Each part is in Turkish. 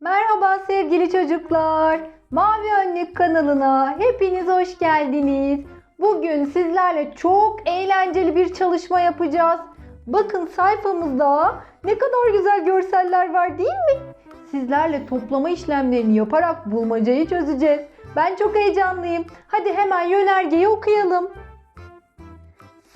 Merhaba sevgili çocuklar. Mavi Önlük kanalına hepiniz hoş geldiniz. Bugün sizlerle çok eğlenceli bir çalışma yapacağız. Bakın sayfamızda ne kadar güzel görseller var değil mi? Sizlerle toplama işlemlerini yaparak bulmacayı çözeceğiz. Ben çok heyecanlıyım. Hadi hemen yönergeyi okuyalım.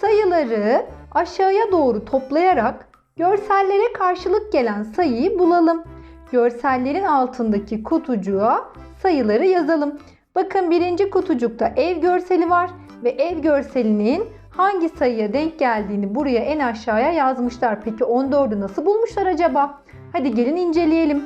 Sayıları aşağıya doğru toplayarak görsellere karşılık gelen sayıyı bulalım. Görsellerin altındaki kutucuğa sayıları yazalım. Bakın birinci kutucukta ev görseli var ve ev görselinin hangi sayıya denk geldiğini buraya en aşağıya yazmışlar. Peki 14'ü nasıl bulmuşlar acaba? Hadi gelin inceleyelim.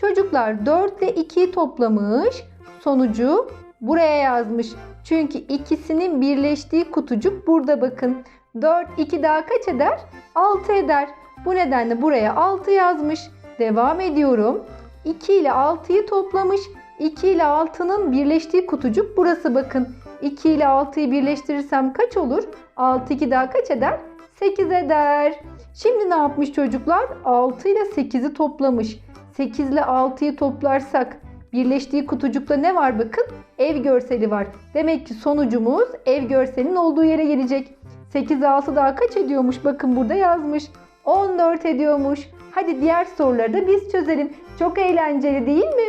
Çocuklar 4 ile 2'yi toplamış. Sonucu buraya yazmış. Çünkü ikisinin birleştiği kutucuk burada bakın. 4 2 daha kaç eder? 6 eder. Bu nedenle buraya 6 yazmış. Devam ediyorum. 2 ile 6'yı toplamış. 2 ile 6'nın birleştiği kutucuk burası bakın. 2 ile 6'yı birleştirirsem kaç olur? 6 2 daha kaç eder? 8 eder. Şimdi ne yapmış çocuklar? 6 ile 8'i toplamış. 8 ile 6'yı toplarsak birleştiği kutucukta ne var bakın? Ev görseli var. Demek ki sonucumuz ev görselinin olduğu yere gelecek. 8 6 daha kaç ediyormuş? Bakın burada yazmış. 14 ediyormuş. Hadi diğer soruları da biz çözelim. Çok eğlenceli değil mi?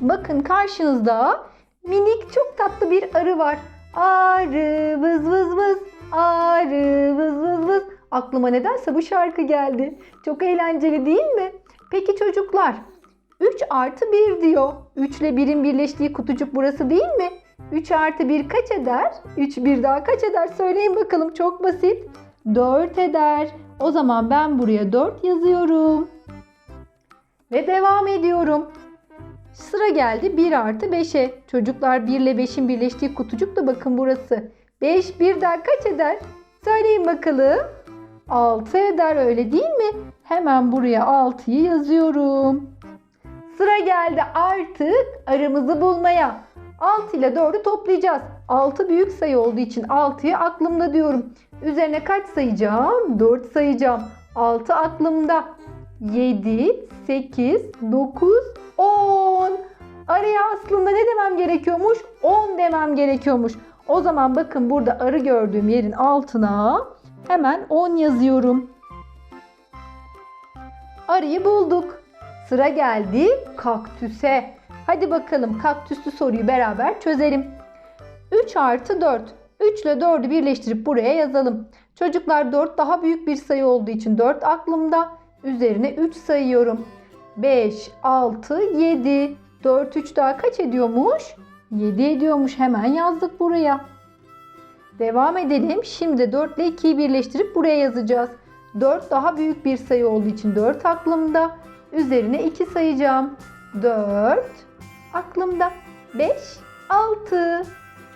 Bakın karşınızda minik çok tatlı bir arı var. Arı vız vız vız, arı vız vız vız. Aklıma nedense bu şarkı geldi. Çok eğlenceli değil mi? Peki çocuklar 3 artı 1 diyor. 3 ile 1'in birleştiği kutucuk burası değil mi? 3 artı 1 kaç eder? 3 bir daha kaç eder? Söyleyin bakalım çok basit. 4 eder. O zaman ben buraya 4 yazıyorum. Ve devam ediyorum. Sıra geldi 1 artı 5'e. Çocuklar 1 ile 5'in birleştiği kutucuk da bakın burası. 5 bir daha kaç eder? Söyleyin bakalım. 6 eder öyle değil mi? Hemen buraya 6'yı yazıyorum. Sıra geldi artık aramızı bulmaya. 6 ile 4'ü toplayacağız. 6 büyük sayı olduğu için 6'yı aklımda diyorum. Üzerine kaç sayacağım? 4 sayacağım. 6 aklımda. 7, 8, 9, 10. Araya aslında ne demem gerekiyormuş? 10 demem gerekiyormuş. O zaman bakın burada arı gördüğüm yerin altına hemen 10 yazıyorum. Arıyı bulduk. Sıra geldi kaktüse. Hadi bakalım kaktüslü soruyu beraber çözelim. 3 artı 4. 3 ile 4'ü birleştirip buraya yazalım. Çocuklar 4 daha büyük bir sayı olduğu için 4 aklımda. Üzerine 3 sayıyorum. 5, 6, 7. 4, 3 daha kaç ediyormuş? 7 ediyormuş. Hemen yazdık buraya. Devam edelim. Şimdi 4 ile 2'yi birleştirip buraya yazacağız. 4 daha büyük bir sayı olduğu için 4 aklımda. Üzerine 2 sayacağım. 4 aklımda. 5, 6.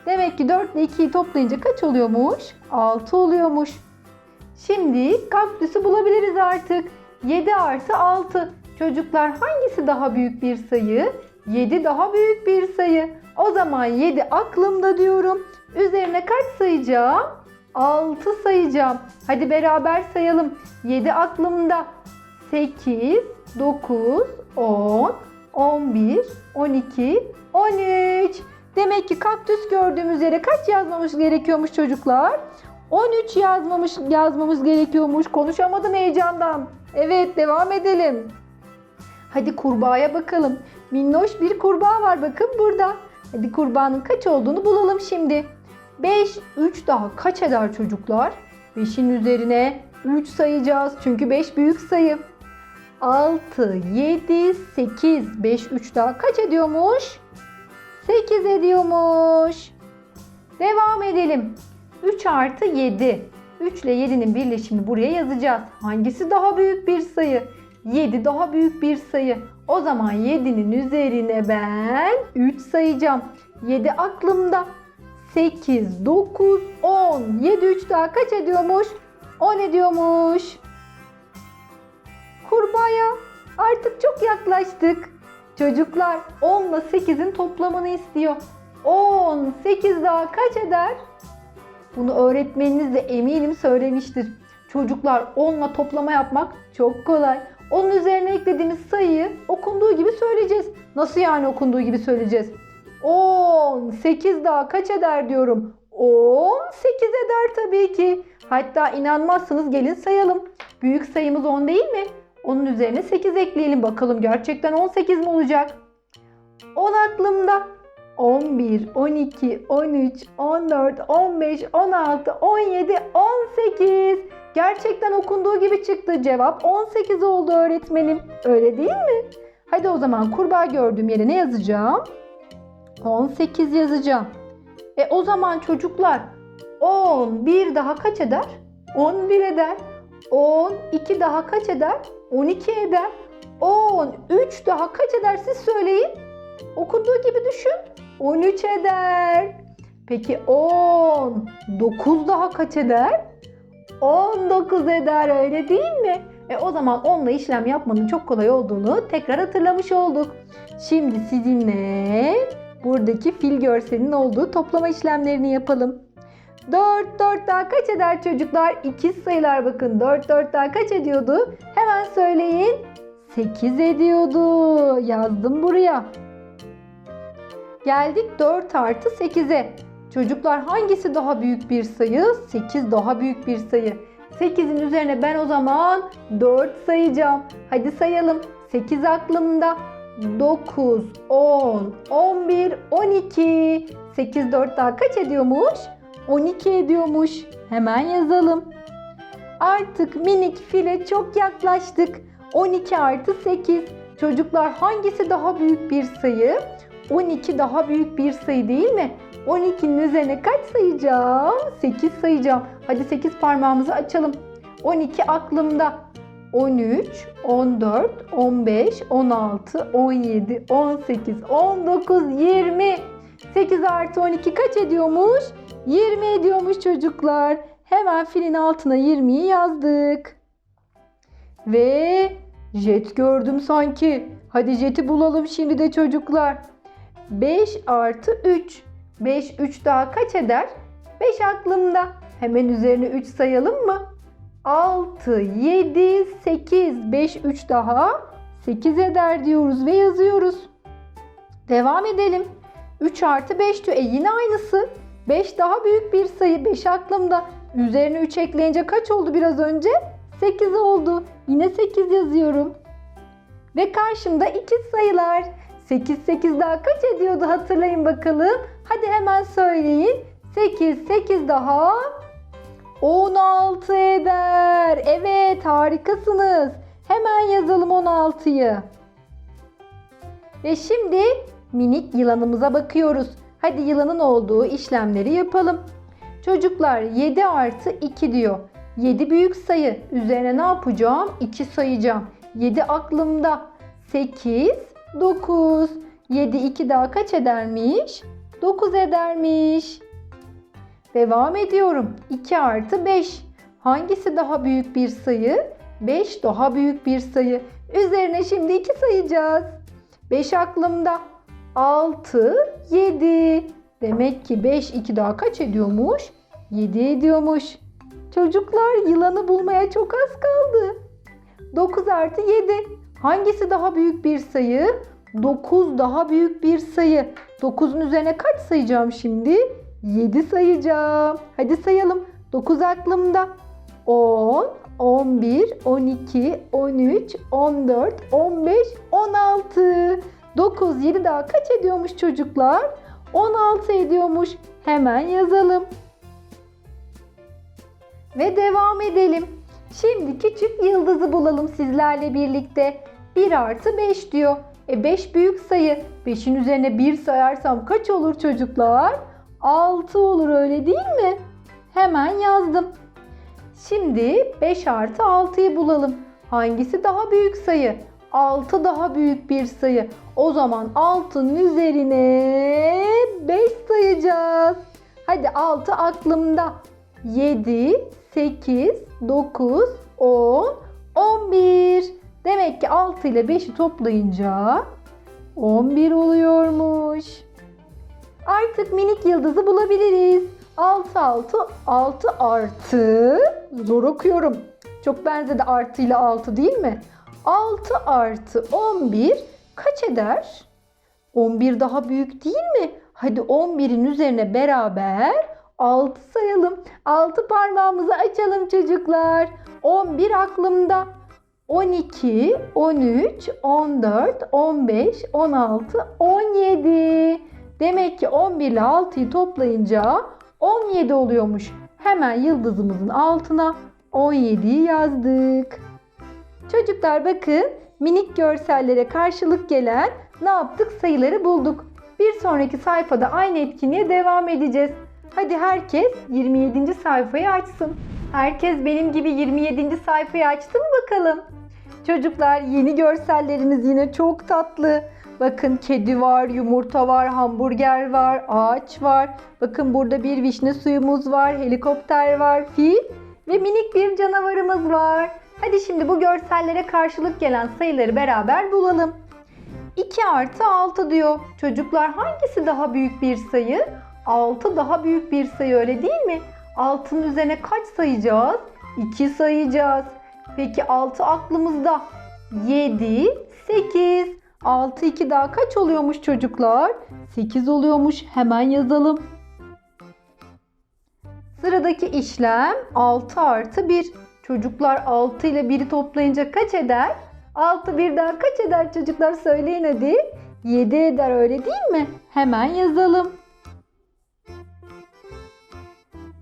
Demek ki 4 ile 2'yi toplayınca kaç oluyormuş? 6 oluyormuş. Şimdi kaktüsü bulabiliriz artık. 7 artı 6. Çocuklar hangisi daha büyük bir sayı? 7 daha büyük bir sayı. O zaman 7 aklımda diyorum. Üzerine kaç sayacağım? 6 sayacağım. Hadi beraber sayalım. 7 aklımda. 8, 9, 10, 11, 12, 13. Demek ki kaktüs gördüğümüz yere kaç yazmamız gerekiyormuş çocuklar? 13 yazmamış yazmamız gerekiyormuş. Konuşamadım heyecandan. Evet devam edelim. Hadi kurbağaya bakalım. Minnoş bir kurbağa var bakın burada. Hadi kurbağanın kaç olduğunu bulalım şimdi. 5, 3 daha kaç eder çocuklar? 5'in üzerine 3 sayacağız. Çünkü 5 büyük sayı. 6, 7, 8, 5, 3 daha kaç ediyormuş? 8 ediyormuş. Devam edelim. 3 artı 7. 3 ile 7'nin birleşimini buraya yazacağız. Hangisi daha büyük bir sayı? 7 daha büyük bir sayı. O zaman 7'nin üzerine ben 3 sayacağım. 7 aklımda. 8, 9, 10. 7, 3 daha kaç ediyormuş? 10 ediyormuş. Kurbağaya artık çok yaklaştık. Çocuklar 10 ile 8'in toplamını istiyor. 10, 8 daha kaç eder? Bunu öğretmeniniz de eminim söylemiştir. Çocuklar 10'la toplama yapmak çok kolay. Onun üzerine eklediğimiz sayıyı okunduğu gibi söyleyeceğiz. Nasıl yani okunduğu gibi söyleyeceğiz? 10, 8 daha kaç eder diyorum. 10, 8 eder tabii ki. Hatta inanmazsınız gelin sayalım. Büyük sayımız 10 değil mi? Onun üzerine 8 ekleyelim bakalım gerçekten 18 mi olacak? 10 aklımda. 11, 12, 13, 14, 15, 16, 17, 18. Gerçekten okunduğu gibi çıktı. Cevap 18 oldu öğretmenim. Öyle değil mi? Hadi o zaman kurbağa gördüğüm yere ne yazacağım? 18 yazacağım. E o zaman çocuklar 10 bir daha kaç eder? 11 eder. 10 2 daha kaç eder? 12 eder. 10 3 daha kaç eder siz söyleyin. Okunduğu gibi düşün. 13 eder. Peki 10 9 daha kaç eder? 19 eder öyle değil mi? E o zaman 10 ile işlem yapmanın çok kolay olduğunu tekrar hatırlamış olduk. Şimdi sizinle buradaki fil görselinin olduğu toplama işlemlerini yapalım. 4 4 daha kaç eder çocuklar? İkiz sayılar bakın. 4 4 daha kaç ediyordu? Hemen söyleyin. 8 ediyordu. Yazdım buraya. Geldik 4 artı 8'e. Çocuklar hangisi daha büyük bir sayı? 8 daha büyük bir sayı. 8'in üzerine ben o zaman 4 sayacağım. Hadi sayalım. 8 aklımda. 9, 10, 11, 12. 8 4 daha kaç ediyormuş? 12 ediyormuş. Hemen yazalım. Artık minik file çok yaklaştık. 12 artı 8. Çocuklar hangisi daha büyük bir sayı? 12 daha büyük bir sayı değil mi? 12'nin üzerine kaç sayacağım? 8 sayacağım. Hadi 8 parmağımızı açalım. 12 aklımda. 13, 14, 15, 16, 17, 18, 19, 20. 8 artı 12 kaç ediyormuş? 20 ediyormuş çocuklar. Hemen filin altına 20'yi yazdık. Ve jet gördüm sanki. Hadi jeti bulalım şimdi de çocuklar. 5 artı 3. 5 3 daha kaç eder? 5 aklımda. Hemen üzerine 3 sayalım mı? 6, 7, 8. 5 3 daha 8 eder diyoruz ve yazıyoruz. Devam edelim. 3 artı 5 diyor. E yine aynısı. 5 daha büyük bir sayı. 5 aklımda. Üzerine 3 ekleyince kaç oldu biraz önce? 8 oldu. Yine 8 yazıyorum. Ve karşımda ikiz sayılar. 8 8 daha kaç ediyordu hatırlayın bakalım. Hadi hemen söyleyin. 8 8 daha 16 eder. Evet harikasınız. Hemen yazalım 16'yı. Ve şimdi minik yılanımıza bakıyoruz. Hadi yılanın olduğu işlemleri yapalım. Çocuklar 7 artı 2 diyor. 7 büyük sayı. Üzerine ne yapacağım? 2 sayacağım. 7 aklımda. 8, 9. 7 2 daha kaç edermiş? 9 edermiş. Devam ediyorum. 2 artı 5. Hangisi daha büyük bir sayı? 5 daha büyük bir sayı. Üzerine şimdi 2 sayacağız. 5 aklımda. 6, 7. Demek ki 5 2 daha kaç ediyormuş? 7 ediyormuş. Çocuklar yılanı bulmaya çok az kaldı. 9 artı 7. Hangisi daha büyük bir sayı? 9 daha büyük bir sayı. 9'un üzerine kaç sayacağım şimdi? 7 sayacağım. Hadi sayalım. 9 aklımda. 10, 11, 12, 13, 14, 15, 16. 9, 7 daha kaç ediyormuş çocuklar? 16 ediyormuş. Hemen yazalım. Ve devam edelim. Şimdi küçük yıldızı bulalım sizlerle birlikte. 1 artı 5 diyor. E 5 büyük sayı. 5'in üzerine 1 sayarsam kaç olur çocuklar? 6 olur öyle değil mi? Hemen yazdım. Şimdi 5 artı 6'yı bulalım. Hangisi daha büyük sayı? 6 daha büyük bir sayı. O zaman 6'nın üzerine 5 sayacağız. Hadi 6 aklımda. 7, 8, 9, 10, 11. Demek ki 6 ile 5'i toplayınca 11 oluyormuş. Artık minik yıldızı bulabiliriz. 6 6 6 artı zor okuyorum. Çok benzedi artı ile 6 değil mi? 6 artı 11 kaç eder? 11 daha büyük değil mi? Hadi 11'in üzerine beraber 6 sayalım. 6 parmağımızı açalım çocuklar. 11 aklımda. 12, 13, 14, 15, 16, 17. Demek ki 11 ile 6'yı toplayınca 17 oluyormuş. Hemen yıldızımızın altına 17'yi yazdık. Çocuklar bakın minik görsellere karşılık gelen ne yaptık sayıları bulduk. Bir sonraki sayfada aynı etkinliğe devam edeceğiz. Hadi herkes 27. sayfayı açsın. Herkes benim gibi 27. sayfayı açtı mı bakalım? Çocuklar yeni görsellerimiz yine çok tatlı. Bakın kedi var, yumurta var, hamburger var, ağaç var. Bakın burada bir vişne suyumuz var, helikopter var, fil ve minik bir canavarımız var. Hadi şimdi bu görsellere karşılık gelen sayıları beraber bulalım. 2 artı 6 diyor. Çocuklar hangisi daha büyük bir sayı? 6 daha büyük bir sayı öyle değil mi? 6'nın üzerine kaç sayacağız? 2 sayacağız. Peki 6 aklımızda. 7, 8. 6, 2 daha kaç oluyormuş çocuklar? 8 oluyormuş. Hemen yazalım. Sıradaki işlem 6 artı 1. Çocuklar 6 ile 1'i toplayınca kaç eder? 6 bir daha kaç eder çocuklar söyleyin hadi. 7 eder öyle değil mi? Hemen yazalım.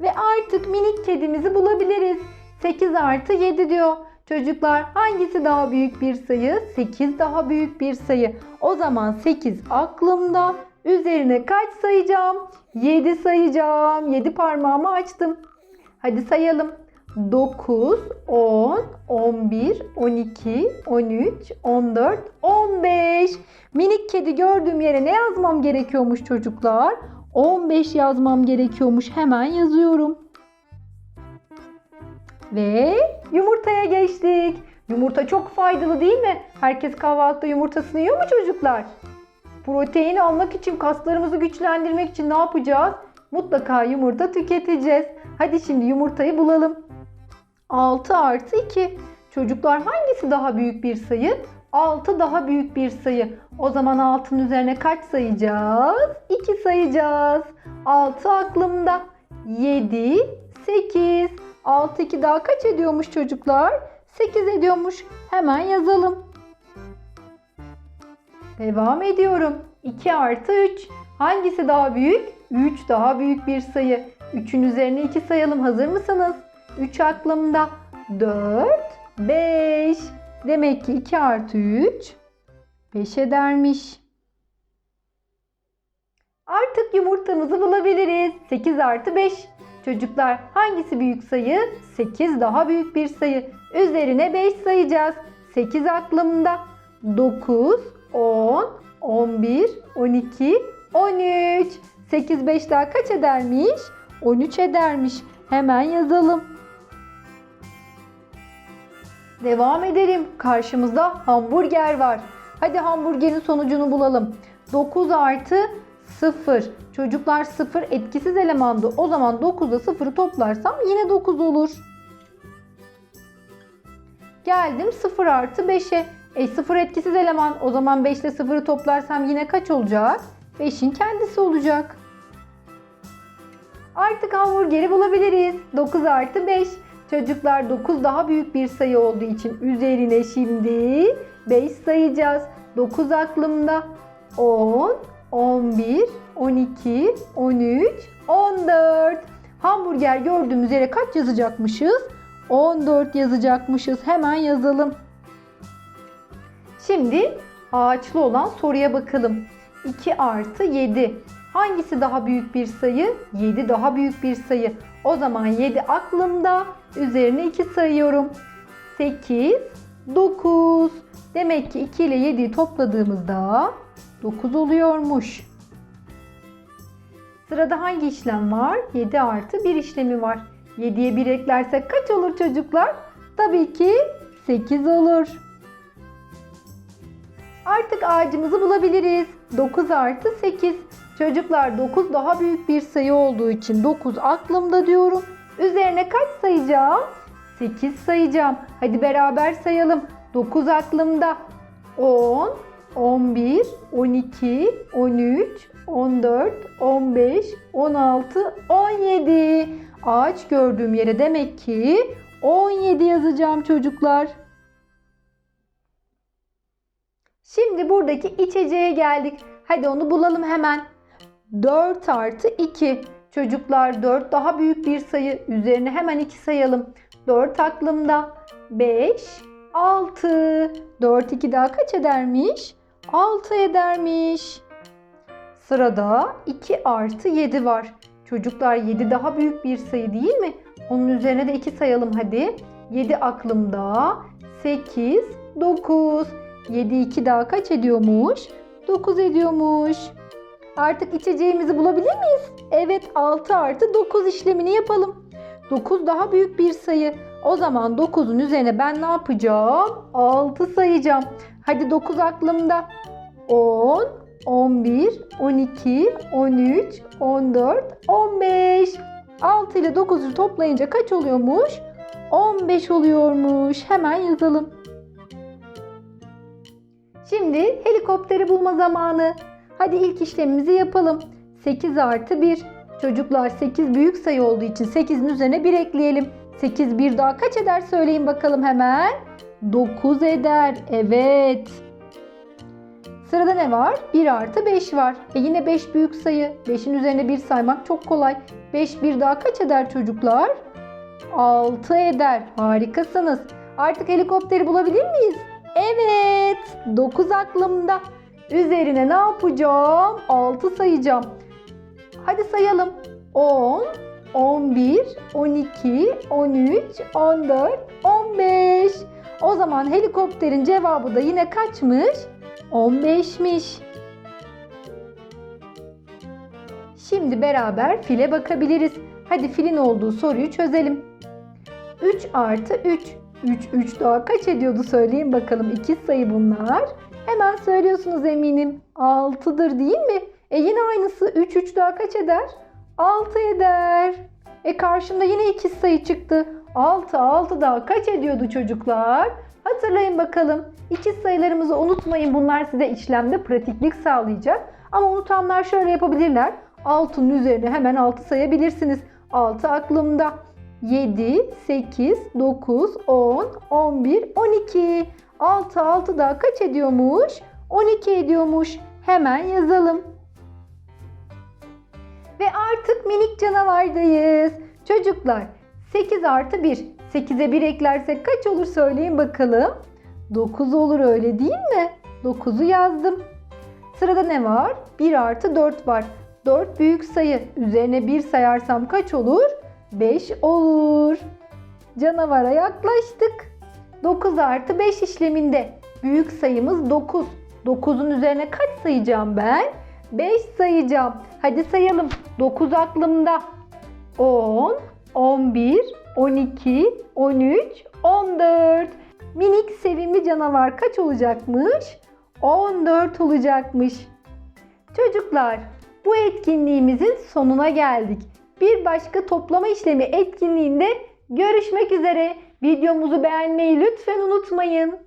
Ve artık minik kedimizi bulabiliriz. 8 artı 7 diyor. Çocuklar hangisi daha büyük bir sayı? 8 daha büyük bir sayı. O zaman 8 aklımda. Üzerine kaç sayacağım? 7 sayacağım. 7 parmağımı açtım. Hadi sayalım. 9, 10, 11, 12, 13, 14, 15. Minik kedi gördüğüm yere ne yazmam gerekiyormuş çocuklar? 15 yazmam gerekiyormuş. Hemen yazıyorum. Ve yumurtaya geçtik. Yumurta çok faydalı değil mi? Herkes kahvaltıda yumurtasını yiyor mu çocuklar? Protein almak için, kaslarımızı güçlendirmek için ne yapacağız? Mutlaka yumurta tüketeceğiz. Hadi şimdi yumurtayı bulalım. 6 artı 2. Çocuklar hangisi daha büyük bir sayı? 6 daha büyük bir sayı. O zaman 6'nın üzerine kaç sayacağız? 2 sayacağız. 6 aklımda. 7, 8. 6, 2 daha kaç ediyormuş çocuklar? 8 ediyormuş. Hemen yazalım. Devam ediyorum. 2 artı 3. Hangisi daha büyük? 3 daha büyük bir sayı. 3'ün üzerine 2 sayalım. Hazır mısınız? 3 aklımda. 4, 5. Demek ki 2 artı 3 5 edermiş. Artık yumurtamızı bulabiliriz. 8 artı 5. Çocuklar hangisi büyük sayı? 8 daha büyük bir sayı. Üzerine 5 sayacağız. 8 aklımda. 9, 10, 11, 12, 13. 8, 5 daha kaç edermiş? 13 edermiş. Hemen yazalım. Devam edelim. Karşımızda hamburger var. Hadi hamburgerin sonucunu bulalım. 9 artı 0. Çocuklar 0 etkisiz elemandı. O zaman 9'da 0'ı toplarsam yine 9 olur. Geldim 0 artı 5'e. E 0 etkisiz eleman. O zaman 5 ile 0'ı toplarsam yine kaç olacak? 5'in kendisi olacak. Artık hamburgeri bulabiliriz. 9 artı 5. Çocuklar 9 daha büyük bir sayı olduğu için üzerine şimdi 5 sayacağız. 9 aklımda. 10, 11, 12, 13, 14. Hamburger gördüğümüz yere kaç yazacakmışız? 14 yazacakmışız. Hemen yazalım. Şimdi ağaçlı olan soruya bakalım. 2 artı 7. Hangisi daha büyük bir sayı? 7 daha büyük bir sayı. O zaman 7 aklımda. Üzerine 2 sayıyorum. 8, 9. Demek ki 2 ile 7'yi topladığımızda 9 oluyormuş. Sırada hangi işlem var? 7 artı 1 işlemi var. 7'ye 1 eklersek kaç olur çocuklar? Tabii ki 8 olur. Artık ağacımızı bulabiliriz. 9 artı 8. Çocuklar 9 daha büyük bir sayı olduğu için 9 aklımda diyorum. Üzerine kaç sayacağım? 8 sayacağım. Hadi beraber sayalım. 9 aklımda. 10, 11, 12, 13, 14, 15, 16, 17. Ağaç gördüğüm yere demek ki 17 yazacağım çocuklar. Şimdi buradaki içeceğe geldik. Hadi onu bulalım hemen. 4 artı 2. Çocuklar 4 daha büyük bir sayı. Üzerine hemen 2 sayalım. 4 aklımda. 5, 6. 4 2 daha kaç edermiş? 6 edermiş. Sırada 2 artı 7 var. Çocuklar 7 daha büyük bir sayı değil mi? Onun üzerine de 2 sayalım hadi. 7 aklımda. 8, 9. 7 2 daha kaç ediyormuş? 9 ediyormuş. Artık içeceğimizi bulabilir miyiz? Evet 6 artı 9 işlemini yapalım. 9 daha büyük bir sayı. O zaman 9'un üzerine ben ne yapacağım? 6 sayacağım. Hadi 9 aklımda. 10, 11, 12, 13, 14, 15. 6 ile 9'u toplayınca kaç oluyormuş? 15 oluyormuş. Hemen yazalım. Şimdi helikopteri bulma zamanı. Hadi ilk işlemimizi yapalım. 8 artı 1. Çocuklar 8 büyük sayı olduğu için 8'in üzerine 1 ekleyelim. 8 bir daha kaç eder söyleyin bakalım hemen. 9 eder. Evet. Sırada ne var? 1 artı 5 var. E yine 5 büyük sayı. 5'in üzerine 1 saymak çok kolay. 5 bir daha kaç eder çocuklar? 6 eder. Harikasınız. Artık helikopteri bulabilir miyiz? Evet. 9 aklımda. Üzerine ne yapacağım? 6 sayacağım. Hadi sayalım. 10, 11, 12, 13, 14, 15. O zaman helikopterin cevabı da yine kaçmış? 15'miş. Şimdi beraber file bakabiliriz. Hadi filin olduğu soruyu çözelim. 3 artı 3. 3, 3 daha kaç ediyordu söyleyin bakalım. İkiz sayı bunlar. Hemen söylüyorsunuz eminim. 6'dır değil mi? E yine aynısı. 3, 3 daha kaç eder? 6 eder. E karşımda yine ikiz sayı çıktı. 6, 6 daha kaç ediyordu çocuklar? Hatırlayın bakalım. İkiz sayılarımızı unutmayın. Bunlar size işlemde pratiklik sağlayacak. Ama unutanlar şöyle yapabilirler. 6'nın üzerine hemen 6 sayabilirsiniz. 6 aklımda. 7, 8, 9, 10, 11, 12. 6, 6 daha kaç ediyormuş? 12 ediyormuş. Hemen yazalım. Ve artık minik canavardayız. Çocuklar 8 artı 1. 8'e 1 eklersek kaç olur söyleyin bakalım. 9 olur öyle değil mi? 9'u yazdım. Sırada ne var? 1 artı 4 var. 4 büyük sayı. Üzerine 1 sayarsam kaç olur? 5 olur. Canavara yaklaştık. 9 artı 5 işleminde büyük sayımız 9. 9'un üzerine kaç sayacağım ben? 5 sayacağım. Hadi sayalım. 9 aklımda. 10, 11, 12, 13, 14. Minik sevimli canavar kaç olacakmış? 14 olacakmış. Çocuklar, bu etkinliğimizin sonuna geldik. Bir başka toplama işlemi etkinliğinde görüşmek üzere. Videomuzu beğenmeyi lütfen unutmayın.